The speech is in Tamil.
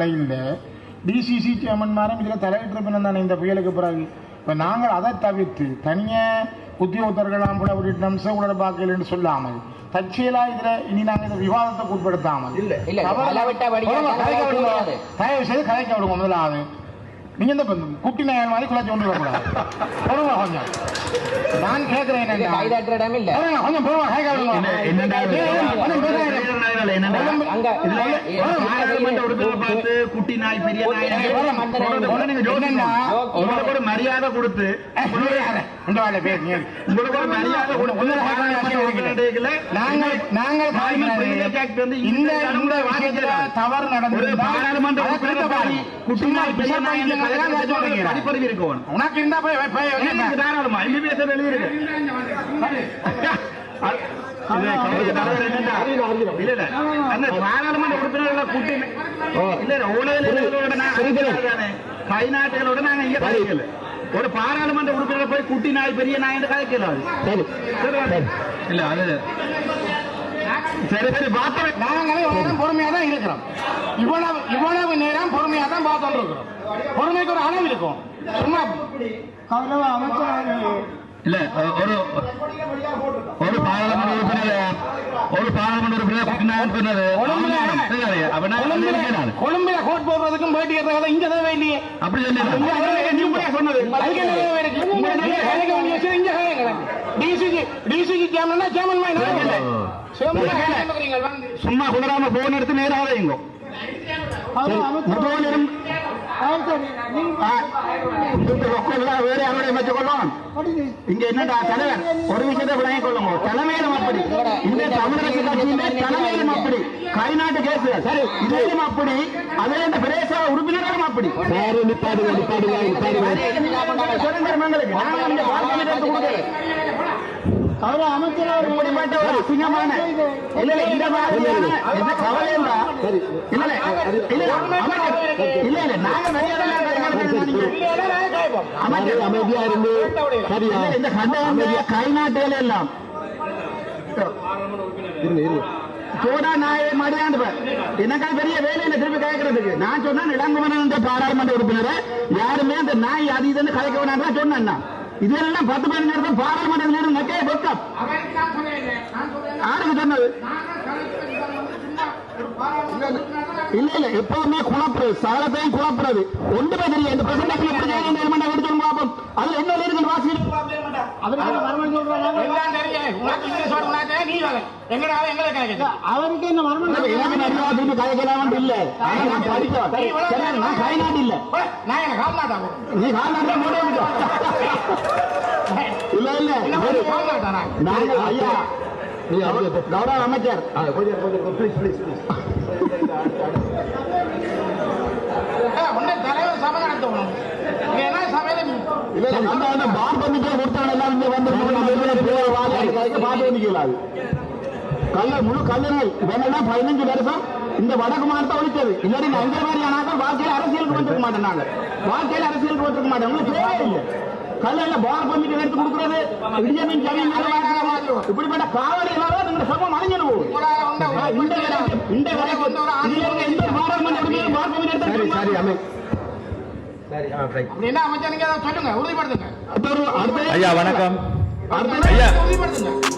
பிழை இல்லை டிசிசி சேர்மன்மாரும் இதில் தலையிட்டிருப்பினம் தானே இந்த புயலுக்கு பிறகு. இப்போ நாங்கள் அதை தவிர்த்து தனியாக உத்தியோகத்தர்களாம் கூட ஒரு நிமிஷம் கூட பார்க்கலன்னு சொல்லாமல் தற்செயலா இதுல இனி நாங்கள் இந்த விவாதத்தை உட்படுத்தாமல். தயவு செய்து கலைக்க விடுங்க முதலாவது. நீங்க இந்த குட்டி நாயல் மாதிரி குலைச்சு கொண்டு வரக்கூடாது பொறுமை கொஞ்சம் நான் கேட்கிறேன் கொஞ்சம் என்ன- பார்த்து குட்டி நாய் பெரிய நாய் மரியாதை கொடுத்து நாங்கள் தவறு. பாருங்க. குட்டி நாய் பெரிய நாய் படிப்பறிவு இருக்கணும் உனக்கு இருந்தா போய் தாராளமா இல்ல. அந்த பாராளுமன்ற உறுப்பினர்களை கூட்டி இல்ல, இல்ல, ஊழல்களோட நான் தானே. கை நாட்டுகளோட நாங்க இங்க கதைக்கல. ஒரு பாராளுமன்ற உறுப்பினரை போய் குட்டி நாய் பெரிய நாய் என்று கதைக்கல அது. சரி, இல்ல அது சரி சரி பார்த்தவன் நாங்களே இவ்வளவு நேரம் பொறுமையா தான் இருக்கிறோம் இவ்வளவு இவ்வளவு தான் பார்த்துட்டு இருக்கிறோம். பொறுமைக்கு ஒரு அளவு இருக்கும். சும்மா இல்ல ஒரு ஒரு பாராளுமன்ற உறுப்பினர் ஒரு பாராளுமன்ற உறுப்பினர் கொழும்புல. கொழும்புல கோட் போடுறதுக்கும் பேட்டி எடுக்கிறதும் இங்க தேவை இல்லையே அப்படி சொல்லி சொன்னது. அதுக்கு என்ன தேவை இருக்கு? இங்க நீங்க கலைக்க வேண்டிய விஷயம் இங்க கலைங்க. DCG DCG chairman னா chairman மாதிரி நான் இல்லை. chairman னா கலைக்கிறீங்க, வந்து. சும்மா குதிராம போன் எடுத்து நேராக வைங்க முற்றோனிலும் வேற யாரோட வச்சுக்கொள்ளும் இங்க என்னடா தலைவர்? ஒரு விஷயத்தை விளங்கிக் கொள்ளுங்க. தலைமையிலும் அப்படி. இந்த தமிழரசு கட்சியில தலைமையிலும் அப்படி. கைநாட்டு கேஸ். சரி இதையும் அப்படி. அதே இந்த பிரதேச உறுப்பினர்களும் அப்படி. நிப்பாடுங்க நிப்பாடுங்க சுதந்திரமங்களுக்கு நாங்கள் இந்த வாழ்க்கையை எடுத்து கொடுக்கல. அவர் அமைச்சர் இப்படிப்பட்ட ஒரு அசிங்கமான இல்ல இல்ல இந்த மாதிரியான என்ன கவலை இல்ல. இல்ல அமைச்சர். இல்ல இல்ல. நாங்க அமைச்சர். அமைதியா இருந்து சரியா. இந்த கண்ட கை நாட்டுகள் எல்லாம். சோடா நாயை மரியாதை எனக்கு அது பெரிய வேலை இல்லை திருப்பி கேட்கறதுக்கு நான் சொன்னேன் இளங்குமரன் பாராளுமன்ற உறுப்பினர் யாருமே அந்த நாய் அது இதுன்னு கலைக்க வேணாம் சொன்னேன். இதெல்லாம் பத்து பதினஞ்சு நேரத்தில் பாராளுமன்ற நேரம் நக்கைய வெக்கம் யாருக்கு சொன்னது? இல்ல இல்ல எப்பவுமே குழப்புறது. சாரத்தையும் குழப்புறது. ஒன்றுமே தெரியும் இந்த பிரசன்டேஷன் எப்படி செய்யணும் எடுத்து பார்ப்போம் அதுல என்ன இருக்கு வாசிக்கிட்டு எல்லாம் தெரியும். உனக்கு இங்கிலீஷ் வரும், உனக்கு நீ. எங்கடா. அவருக்கு என்ன மர்மம் எனக்கு நிறைய திருப்பி இல்ல நான் நான் இல்ல நான் என்ன மூட இல்ல இல்ல நான்? கௌரவ அமைச்சர் ப்ளீஸ் ப்ளீஸ் ஏய், உன்னை தலைவர் சபை நடத்தணும். இங்க என்ன சபையில நீ- அந்த அந்த பார் பண்ணிட்டு கொடுத்தவங்க எல்லாம் இங்க வந்து பாட்டு வந்துக்கலாது கல்ல முழு கல்லுகள் இவங்கெல்லாம் பதினஞ்சு வருஷம் இந்த வடக்கு மாநிலத்தை ஒழிச்சது. இல்லாட்டி நான் இந்த மாதிரி ஆனாக்கள் வாழ்க்கையில் அரசியலுக்கு வந்துருக்க மாட்டேன் நாங்க. வாழ்க்கையில் அரசியலுக்கு வந்துருக்க மாட்டேன். உங்களுக்கு தேவையே இல்லை கல்ல பார் பண்ணிட்டு எடுத்து கொடுக்குறது. இடியமின் ஜமீன் இப்படிப்பட்ட காவடி எல்லாம் நீங்க சமம் ஆ, இந்த வரைக்கும் இந்த வரைக்கும். எந்த பாராளுமன்ற பார் எடுத்து சரி அமை அப்படி என்ன அமைச்சர் நீங்க சொல்லுங்க உறுதிப்படுத்துங்க. ஐயா வணக்கம். அடுத்த ஐயா உறுதிப்படுத்துங்க